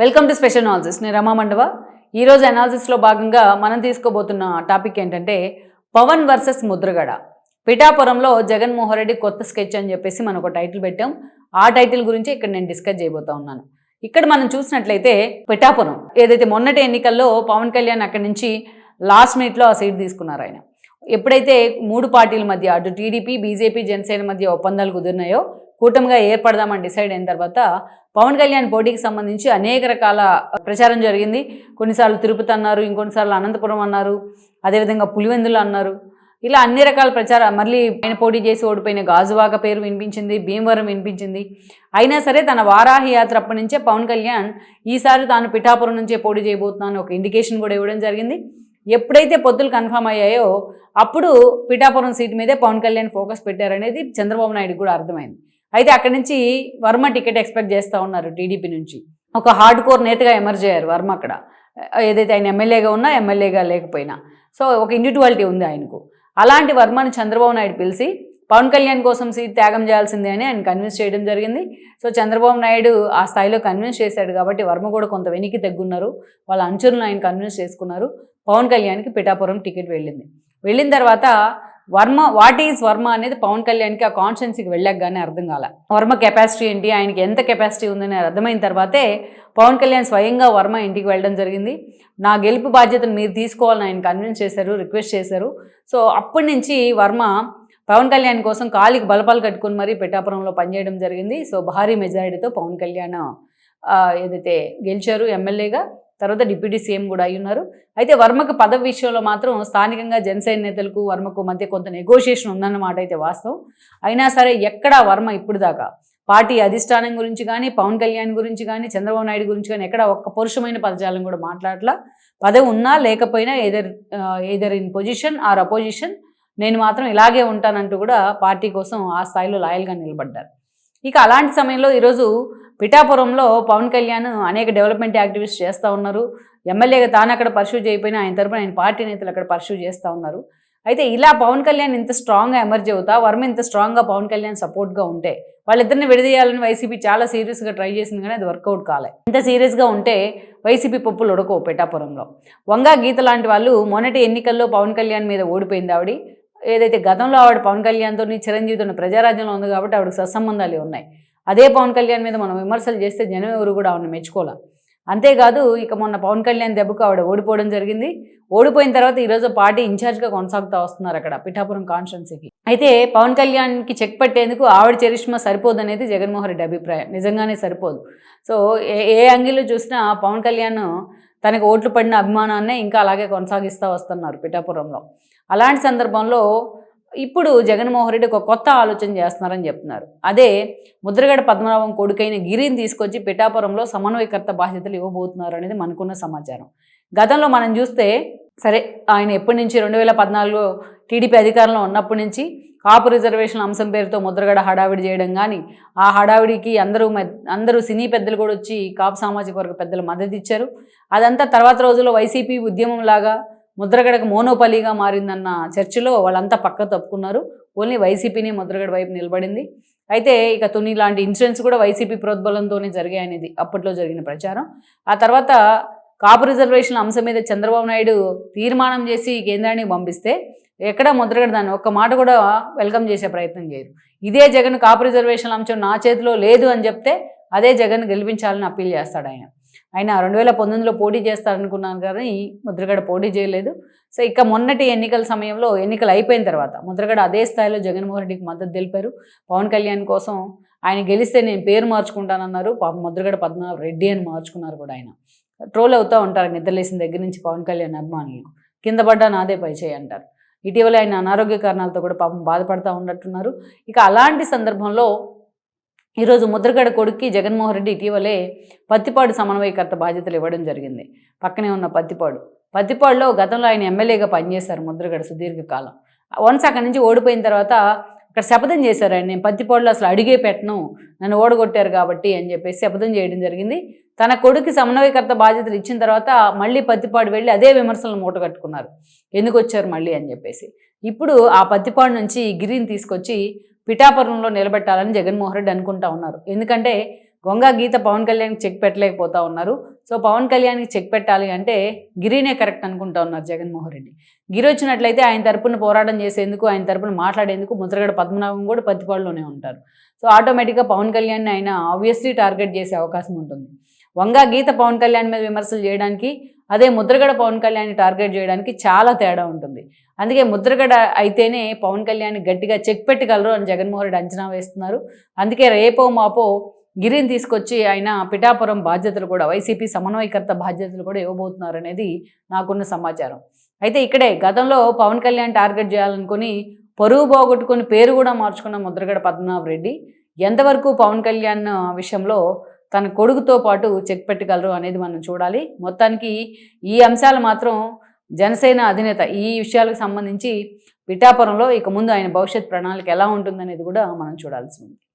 Welcome to special analysis నేను రమా మండవ. ఈరోజు అనాలిసిస్లో భాగంగా మనం తీసుకోబోతున్న టాపిక్ ఏంటంటే పవన్ వర్సెస్ ముద్రగడ. పిఠాపురంలో జగన్మోహన్ రెడ్డి కొత్త స్కెచ్ అని చెప్పేసి మనం ఒక టైటిల్ పెట్టాం. ఆ టైటిల్ గురించి ఇక్కడ నేను డిస్కస్ చేయబోతా ఉన్నాను. ఇక్కడ మనం చూసినట్లయితే పిఠాపురం. ఏదైతే మొన్నటి ఎన్నికల్లో పవన్ కళ్యాణ్ అక్కడి నుంచి లాస్ట్ మినిట్లో ఆ సీట్ తీసుకున్నారు ఆయన. ఎప్పుడైతే మూడు పార్టీల మధ్య అటు టీడీపీ బీజేపీ జనసేన మధ్య ఒప్పందాలు కుదిరినాయో కూటమిగా ఏర్పడదామని డిసైడ్ అయిన తర్వాత పవన్ కళ్యాణ్ పోటీకి సంబంధించి అనేక రకాల ప్రచారం జరిగింది. కొన్నిసార్లు తిరుపతి అన్నారు ఇంకొన్నిసార్లు అనంతపురం అన్నారు అదేవిధంగా పులివెందులు అన్నారు. ఇలా అన్ని రకాల ప్రచారం మళ్ళీ ఆయన పోటీ చేసి ఓడిపోయిన గాజువాక పేరు వినిపించింది భీమవరం వినిపించింది. అయినా సరే తన వారాహి యాత్ర అప్పటి నుంచే పవన్ కళ్యాణ్ ఈసారి తాను పిఠాపురం నుంచే పోటీ చేయబోతున్నాను ఒక ఇండికేషన్ కూడా ఇవ్వడం జరిగింది. ఎప్పుడైతే పొత్తులు కన్ఫర్మ్ అయ్యాయో అప్పుడు పిఠాపురం సీట్ మీదే పవన్ కళ్యాణ్ ఫోకస్ పెట్టారనేది చంద్రబాబు నాయుడు కూడా అర్థమైంది. అయితే అక్కడి నుంచి వర్మ టికెట్ ఎక్స్పెక్ట్ చేస్తూ ఉన్నారు టీడీపీ నుంచి. ఒక హార్డ్ కోర్ నేతగా ఎమర్జ్ అయ్యారు వర్మ అక్కడ. ఏదైతే ఆయన ఎమ్మెల్యేగా ఉన్నా ఎమ్మెల్యేగా లేకపోయినా. సో ఒక ఇండివిజువాలిటీ ఉంది ఆయనకు. అలాంటి వర్మను చంద్రబాబు నాయుడు పిలిచి పవన్ కళ్యాణ్ కోసం సీట్ త్యాగం చేయాల్సిందే అని ఆయన కన్విన్స్ చేయడం జరిగింది. సో చంద్రబాబు నాయుడు ఆ స్థాయిలో కన్విన్స్ చేశాడు కాబట్టి వర్మ కూడా కొంత వెనక్కి తగ్గున్నారు. వాళ్ళ అంచులను ఆయన కన్విన్స్ చేసుకున్నారు. పవన్ కళ్యాణ్కి పిఠాపురం టికెట్ వెళ్ళింది. వెళ్ళిన తర్వాత వర్మ వాట్ ఈజ్ వర్మ అనేది పవన్ కళ్యాణ్కి ఆ కాన్షియన్స్కి వెళ్ళాక కానీ అర్థం కాల. వర్మ కెపాసిటీ ఏంటి? ఆయనకి ఎంత కెపాసిటీ ఉందని అర్థమైన తర్వాతే పవన్ కళ్యాణ్ స్వయంగా వర్మ ఇంటికి వెళ్ళడం జరిగింది. నా గెలుపు బాధ్యతను మీరు తీసుకోవాలని ఆయన కన్విన్స్ చేశారు రిక్వెస్ట్ చేశారు. సో అప్పటి నుంచి వర్మ పవన్ కళ్యాణ్ కోసం కాలికి బలపాలు కట్టుకుని మరీ పిఠాపురంలో పనిచేయడం జరిగింది. సో భారీ మెజారిటీతో పవన్ కళ్యాణ్ ఏదైతే గెలిచారు ఎమ్మెల్యేగా తర్వాత డిప్యూటీ సీఎం కూడా అయి ఉన్నారు. అయితే వర్మకు పదవి విషయంలో మాత్రం స్థానికంగా జనసేన నేతలకు వర్మకు మధ్య కొంత నెగోషియేషన్ ఉందన్నమాట అయితే వాస్తవం. అయినా సరే ఎక్కడా వర్మ ఇప్పుడు దాకా పార్టీ అధిష్టానం గురించి కానీ పవన్ కళ్యాణ్ గురించి కానీ చంద్రబాబు నాయుడు గురించి కానీ ఎక్కడ ఒక్క పరుషమైన పదజాలం కూడా మాట్లాడలా. పదవి ఉన్నా లేకపోయినా either either in position or opposition నేను మాత్రం ఇలాగే ఉంటానంటూ కూడా పార్టీ కోసం ఆ స్థాయిలో లాయల్గా నిలబడ్డారు. ఇక అలాంటి సమయంలో ఈరోజు పిఠాపురంలో పవన్ కళ్యాణ్ అనేక డెవలప్మెంట్ యాక్టివిటీస్ చేస్తూ ఉన్నారు. ఎమ్మెల్యేగా తాను అక్కడ పర్సూ చేయకపోయినా ఆయన తరపున ఆయన పార్టీ నేతలు అక్కడ పర్సూ చేస్తూ ఉన్నారు. అయితే ఇలా పవన్ కళ్యాణ్ ఇంత స్ట్రాంగ్గా ఎమర్జ్ అవుతా వర్మ ఇంత స్ట్రాంగ్గా పవన్ కళ్యాణ్ సపోర్ట్గా ఉంటే వాళ్ళిద్దరిని విడదీయాలని వైసీపీ చాలా సీరియస్గా ట్రై చేసింది కానీ అది వర్కౌట్ కాలే. ఇంత సీరియస్గా ఉంటే వైసీపీ పప్పులు ఉడకవు పిఠాపురంలో. వంగా గీత లాంటి వాళ్ళు మొన్నటి ఎన్నికల్లో పవన్ కళ్యాణ్ మీద ఓడిపోయింది ఆవిడ. ఏదైతే గతంలో ఆవిడ పవన్ కళ్యాణ్తో చిరంజీవితో ప్రజారాజ్యంలో ఉంది కాబట్టి ఆవిడకి సత్సంబంధాలు ఉన్నాయి. అదే పవన్ కళ్యాణ్ మీద మనం విమర్శలు చేస్తే జనం ఎవరు కూడా ఆవిడని మెచ్చుకోవాలి అంతేకాదు ఇక మొన్న పవన్ కళ్యాణ్ దెబ్బకు ఆవిడ ఓడిపోవడం జరిగింది. ఓడిపోయిన తర్వాత ఈరోజు పార్టీ ఇన్ఛార్జ్గా కొనసాగుతూ వస్తున్నారు అక్కడ పిఠాపురం కాన్స్టిట్యున్సీకి. అయితే పవన్ కళ్యాణ్కి చెక్ పెట్టేందుకు ఆవిడ చరిష్మా సరిపోదనేది జగన్మోహన్ రెడ్డి అభిప్రాయం. నిజంగానే సరిపోదు. సో ఏ ఏ యాంగిల్లో చూసినా పవన్ కళ్యాణ్ తనకు ఓట్లు పడిన అభిమానాన్నే ఇంకా అలాగే కొనసాగిస్తూ వస్తున్నారు పిఠాపురంలో. అలాంటి సందర్భంలో ఇప్పుడు జగన్మోహన్ రెడ్డి ఒక కొత్త ఆలోచన చేస్తున్నారని చెప్తున్నారు. అదే ముద్రగడ పద్మనాభం కొడుకైన గిరిని తీసుకొచ్చి పిఠాపురంలో సమన్వయకర్త బాధ్యతలు ఇవ్వబోతున్నారు అనేది మనకున్న సమాచారం. గతంలో మనం చూస్తే సరే ఆయన ఎప్పటి నుంచి రెండు వేల పద్నాలుగులో టీడీపీ అధికారంలో ఉన్నప్పటి నుంచి కాపు రిజర్వేషన్ అంశం పేరుతో ముద్రగడ హడావిడి చేయడం కానీ ఆ హడావిడికి అందరూ అందరూ సినీ పెద్దలు కూడా వచ్చి కాపు సామాజిక వర్గ పెద్దలు మద్దతు ఇచ్చారు. అదంతా తర్వాత రోజుల్లో వైసీపీ ఉద్యమం లాగా ముద్రగడకు మోనోపలిగా మారిందన్న చర్చలో వాళ్ళంతా పక్క తప్పుకున్నారు. ఓన్లీ వైసీపీని ముద్రగడ వైపు నిలబడింది. అయితే ఇక తుని లాంటి ఇన్సిడెంట్స్ కూడా వైసీపీ ప్రోద్బలంతోనే జరిగాయనేది అప్పట్లో జరిగిన ప్రచారం. ఆ తర్వాత కాపు రిజర్వేషన్ అంశం మీద చంద్రబాబు నాయుడు తీర్మానం చేసి కేంద్రానికి పంపిస్తే ఎక్కడ ముద్రగడ దాన్ని ఒక్క మాట కూడా వెల్కమ్ చేసే ప్రయత్నం చేయరు ఇదే జగన్ కాపు రిజర్వేషన్ అంశం నా చేతిలో లేదు అని చెప్తే అదే జగన్ గెలిపించాలని అప్పీల్ చేస్తాడు ఆయన. ఆయన రెండు వేల పంతొమ్మిదిలో పోటీ చేస్తారనుకున్నాను కానీ ముద్రగడ పోటీ చేయలేదు. సో ఇక మొన్నటి ఎన్నికల సమయంలో ఎన్నికలు అయిపోయిన తర్వాత ముద్రగడ అదే స్థాయిలో జగన్మోహన్ రెడ్డికి మద్దతు తెలిపారు. పవన్ కళ్యాణ్ కోసం ఆయన గెలిస్తే నేను పేరు మార్చుకుంటానన్నారు. పాప ముద్రగడ పద్మనాభ రెడ్డి అని మార్చుకున్నారు కూడా ఆయన. ట్రోల్ అవుతూ ఉంటారు నిద్రలేసిన దగ్గర నుంచి పవన్ కళ్యాణ్ అభిమానులకు. కింద పడ్డా నాదే పై చేయి అంటారు. ఇటీవల ఆయన అనారోగ్య కారణాలతో కూడా పాపం బాధపడుతూ ఉన్నట్టున్నారు. ఇక అలాంటి సందర్భంలో ఈరోజు ముద్రగడ కొడుక్కి జగన్మోహన్ రెడ్డి ఇటీవలే పత్తిపాడు సమన్వయకర్త బాధ్యతలు ఇవ్వడం జరిగింది. పక్కనే ఉన్న పత్తిపాడు. పత్తిపాడులో గతంలో ఆయన ఎమ్మెల్యేగా పనిచేశారు ముద్రగడ సుదీర్ఘకాలం. వన్స్ అక్కడి నుంచి ఓడిపోయిన తర్వాత అక్కడ శపథం చేశారు ఆయన. నేను పత్తిపాడులో అసలు అడిగే పెట్టను. నన్ను ఓడగొట్టారు కాబట్టి అని చెప్పేసి శపథం చేయడం జరిగింది. తన కొడుకు సమన్వయకర్త బాధ్యతలు ఇచ్చిన తర్వాత మళ్ళీ పత్తిపాడు వెళ్ళి అదే విమర్శలను మూటగట్టుకున్నారు ఎందుకు వచ్చారు మళ్ళీ అని చెప్పేసి. ఇప్పుడు ఆ పత్తిపాడు నుంచి గిరిని తీసుకొచ్చి పిఠాపురంలో నిలబెట్టాలని జగన్మోహన్ రెడ్డి అనుకుంటా ఉన్నారు. ఎందుకంటే గొంగా గీత పవన్ కళ్యాణ్కి చెక్ పెట్టలేకపోతా ఉన్నారు. సో పవన్ కళ్యాణ్కి చెక్ పెట్టాలి అంటే గిరినే కరెక్ట్ అనుకుంటా ఉన్నారు జగన్మోహన్ రెడ్డి. గిరి వచ్చినట్లయితే ఆయన తరపున పోరాటం చేసేందుకు ఆయన తరపున మాట్లాడేందుకు ముద్రగడ పద్మనాభం కూడా పత్తిపాడులోనే ఉంటారు. సో ఆటోమేటిక్గా పవన్ కళ్యాణ్ ఆయన ఆబ్వియస్లీ టార్గెట్ చేసే అవకాశం ఉంటుంది. వంగా గీత పవన్ కళ్యాణ్ మీద విమర్శలు చేయడానికి అదే ముద్రగడ పవన్ కళ్యాణ్ని టార్గెట్ చేయడానికి చాలా తేడా ఉంటుంది. అందుకే ముద్రగడ అయితేనే పవన్ కళ్యాణ్ గట్టిగా చెక్ పెట్టగలరు అని జగన్మోహన్ రెడ్డి అంచనా వేస్తున్నారు. అందుకే రేపో మాపో గిరిని తీసుకొచ్చి ఆయన పిఠాపురం బాధ్యతలు కూడా వైసీపీ సమన్వయకర్త బాధ్యతలు కూడా ఇవ్వబోతున్నారు అనేది నాకున్న సమాచారం. అయితే ఇక్కడే గతంలో పవన్ కళ్యాణ్ టార్గెట్ చేయాలనుకుని పరువు పోగొట్టుకుని పేరు కూడా మార్చుకున్న ముద్రగడ పద్మనాభ రెడ్డి ఎంతవరకు పవన్ కళ్యాణ్ విషయంలో తన కొడుకుతో పాటు చెక్ పెట్టగలరు అనేది మనం చూడాలి. మొత్తానికి ఈ అంశాలు మాత్రం జనసేన అధినేత ఈ విషయాలకు సంబంధించి పిఠాపురంలో ఇక ముందు ఆయన భవిష్యత్ ప్రణాళిక ఎలా ఉంటుందనేది కూడా మనం చూడాల్సి ఉంది.